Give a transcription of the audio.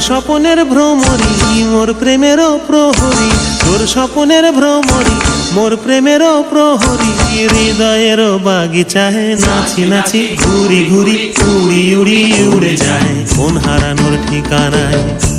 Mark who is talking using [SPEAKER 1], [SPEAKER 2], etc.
[SPEAKER 1] স্বপনের ভ্রমরি, মোর প্রেমেরও প্রহরী। তোর স্বপনের ভ্রমরি, মোর প্রেমেরও প্রহরী। হৃদয়ের বাগিচায় নাচি নাচি ঘুরি ঘুরি, উড়ি উড়ি উড়ে যায়। কোন হারানোর ঠিকানায়